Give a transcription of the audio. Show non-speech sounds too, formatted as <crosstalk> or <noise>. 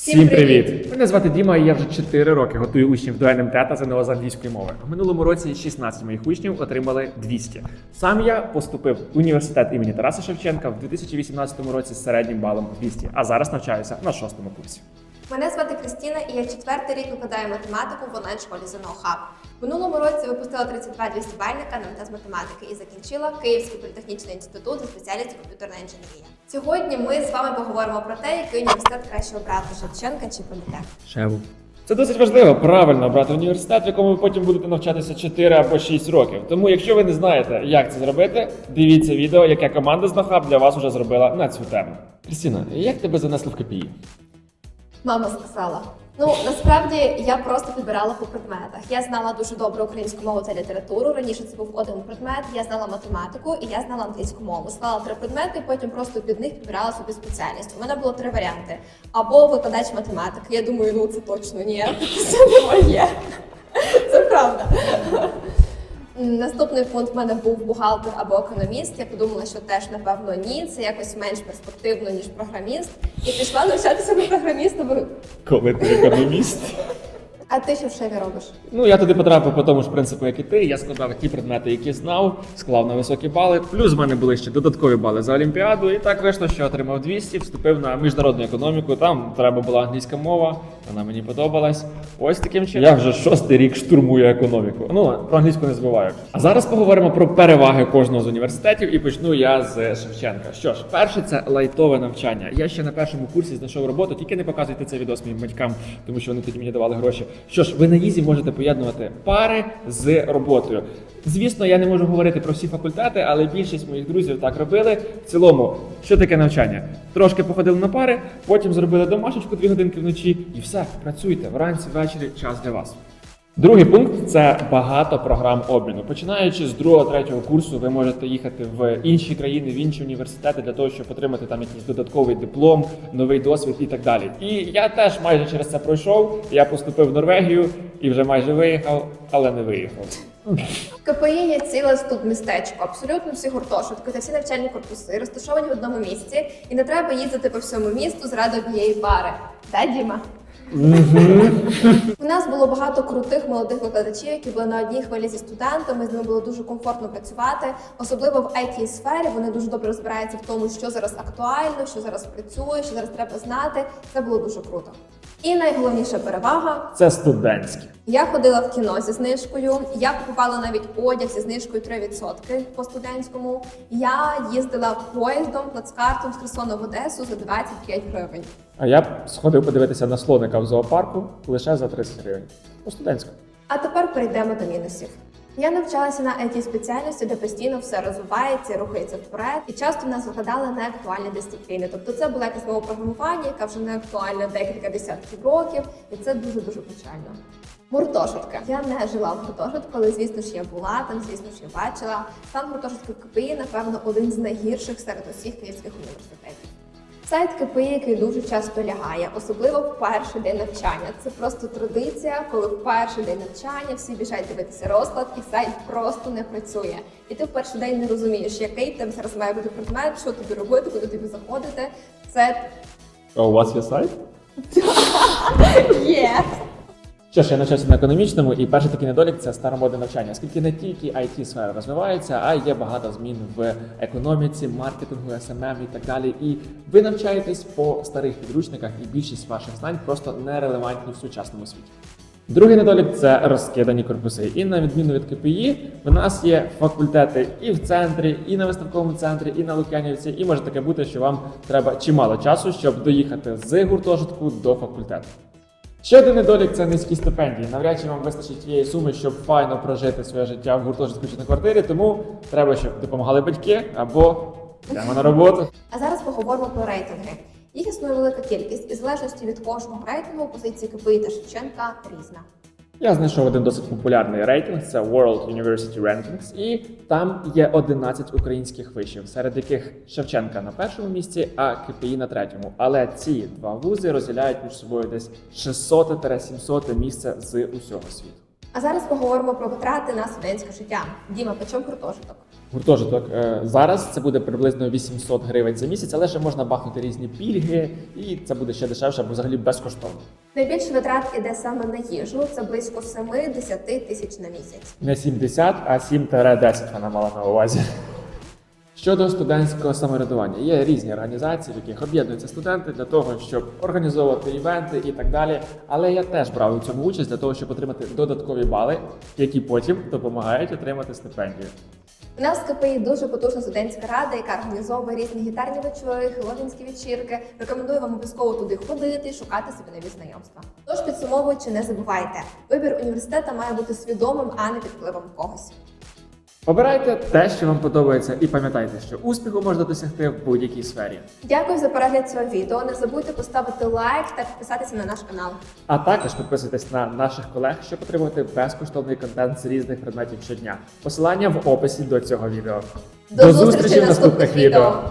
Всім привіт! Мене звати Діма, і я вже 4 роки готую учнів до НМТ та ЗНО з англійської мови. В минулому році 16 моїх учнів отримали 200. Сам я поступив в університет імені Тараса Шевченка в 2018 році з середнім балом 200, а зараз навчаюся на шостому курсі. Мене звати Кристіна, і я четвертий рік викладаю математику в онлайн-школі ЗНО Хаб. Минулому році випустила 32 200 бальника на МТ з математики і закінчила Київський політехнічний інститут за спеціальністю комп'ютерна інженерія. Сьогодні ми з вами поговоримо про те, який університет краще обрати Шевченка чи політех. Шеву. Це досить важливо правильно обрати університет, в якому ви потім будете навчатися 4 або 6 років. Тому, якщо ви не знаєте, як це зробити, дивіться відео, яке команда з Нохаб для вас вже зробила на цю тему. Крістіна, як тебе занесло в КПІ? Мама сказала. Ну насправді я просто підбирала по предметах. Я знала дуже добре українську мову та літературу. Раніше це був один предмет. Я знала математику і я знала англійську мову. Знала три предмети, потім просто під них підбирала собі спеціальність. У мене було три варіанти: або викладач математики. Я думаю, ну це точно ні. <laughs> Це не моє. Це правда. Наступний пункт в мене був бухгалтер або економіст. Я подумала, що теж напевно ні. Це якось менш перспективно ніж програміст. І пішла навчатися на програміста. Коли ти економіст? А ти що в шеві робиш? Ну, я туди потрапив по тому ж принципу, як і ти. Я складав ті предмети, які знав, склав на високі бали. Плюс в мене були ще додаткові бали за Олімпіаду. І так вийшло, що отримав 200, вступив на міжнародну економіку. Там треба була англійська мова, вона мені подобалась. Ось таким чином. Я вже шостий рік штурмую економіку. Ну, про англійську не забуваю. А зараз поговоримо про переваги кожного з університетів і почну я з Шевченка. Що ж, перше, це лайтове навчання. Я ще на першому курсі знайшов роботу, тільки не показуйте це відео своїм батькам, тому що вони тоді мені давали гроші. Що ж, ви на їзі можете поєднувати пари з роботою. Звісно, я не можу говорити про всі факультети, але більшість моїх друзів так робили. В цілому, що таке навчання? Трошки походили на пари, потім зробили домашечку дві годинки вночі, і все, працюйте вранці, ввечері, час для вас. Другий пункт це багато програм обміну. Починаючи з другого третього курсу, ви можете їхати в інші країни, в інші університети для того, щоб отримати там якийсь додатковий диплом, новий досвід і так далі. І я теж майже через це пройшов. Я поступив в Норвегію і вже майже виїхав, але не виїхав. КПІ є ціле тут містечко, абсолютно всі гуртожитки та всі навчальні корпуси розташовані в одному місці, і не треба їздити по всьому місту заради однієї пари. Да, Діма? У нас було багато крутих молодих викладачів, які були на одній хвилі зі студентами. З ними було дуже комфортно працювати. Особливо в it сфері вони дуже добре розбираються в тому, що зараз актуально, що зараз працює, що зараз треба знати. Це було дуже круто. І найголовніша перевага Це студентські. я ходила в кіно зі знижкою. Я купувала навіть одяг зі знижкою 3% по студентському. Я їздила поїздом плацкартом з Херсона в Одесу за 25 гривень. А я б сходив подивитися на слоника в зоопарку лише за 30 гривень. По студентському. А тепер перейдемо до мінусів. Я навчалася на it спеціальності, де постійно все розвивається, рухається вперед, і часто в нас викладали неактуальні дисципліни. Тобто це була якась мова програмування, яка вже не актуальна декілька десятків років, і це дуже дуже печально. Гуртожитка. Я не жила в гуртожитку, але звісно ж я була там, звісно ж я бачила. Стан гуртожитку КПІ, напевно, один з найгірших серед усіх київських університетів. Сайт КПІ, який дуже часто лягає, особливо в перший день навчання. Це просто традиція, коли в перший день навчання всі біжать дивитися розклад, і сайт просто не працює. І ти в перший день не розумієш, який там зараз має бути предмет, що тобі робити, куди тобі заходити. Це А у вас є сайт? <laughs> є. Що ж, я навчався на економічному, і перший такий недолік це старомодне навчання, оскільки не тільки it сфера розвивається, а є багато змін в економіці, маркетингу, SMM і так далі. І ви навчаєтесь по старих підручниках, і більшість ваших знань просто нерелевантні в сучасному світі. Другий недолік це розкидані корпуси. І на відміну від КПІ, в нас є факультети і в центрі, і на виставковому центрі, і на Лук'янівці. І може таке бути, що вам треба чимало часу, щоб доїхати з гуртожитку до факультету. Ще один недолік це низькі стипендії. Навряд чи вам вистачить тієї суми, щоб файно прожити своє життя в гуртожитку чи на квартирі, тому треба, щоб допомагали батьки або йдемо на роботу. А зараз поговоримо про рейтинги. Їх існує велика кількість, і в залежності від кожного рейтингу позиції КПІ та Шевченка різна. Я знайшов один досить популярний рейтинг, це World University Rankings, і там є 11 українських вишів, серед яких Шевченка на першому місці, а КПІ на третьому. Але ці два вузи розділяють між собою десь 600-700 місце з усього світу. А зараз поговоримо про витрати на студентське життя. Діма, по чому гуртожиток? Гуртожиток е, зараз це буде приблизно 800 гривень за місяць, але ще можна бахнути різні пільги, і це буде ще дешевше або взагалі безкоштовно. Найбільше витрат іде саме на їжу. Це близько 7-10 тисяч на місяць. Не 70, а 7-10 вона мала на увазі. Щодо студентського самоврядування, є різні організації, в яких об'єднуються студенти для того, щоб організовувати івенти і так далі. Але я теж брав у цьому участь для того, щоб отримати додаткові бали, які потім допомагають отримати стипендію. У нас в КПІ дуже потужна студентська рада, яка організовує різні гітарні вечори, хеллоуінські вечірки. Рекомендую вам обов'язково туди ходити шукати собі нові знайомства. Тож підсумовуючи, не забувайте, вибір університету має бути свідомим, а не під впливом когось. Обирайте те, що вам подобається, і пам'ятайте, що успіху можна досягти в будь-якій сфері. Дякую за перегляд цього відео. Не забудьте поставити лайк та підписатися на наш канал. А також підписуйтесь на наших колег, щоб отримувати безкоштовний контент з різних предметів щодня. Посилання в описі до цього відео. До, зустрічі в наступних відео.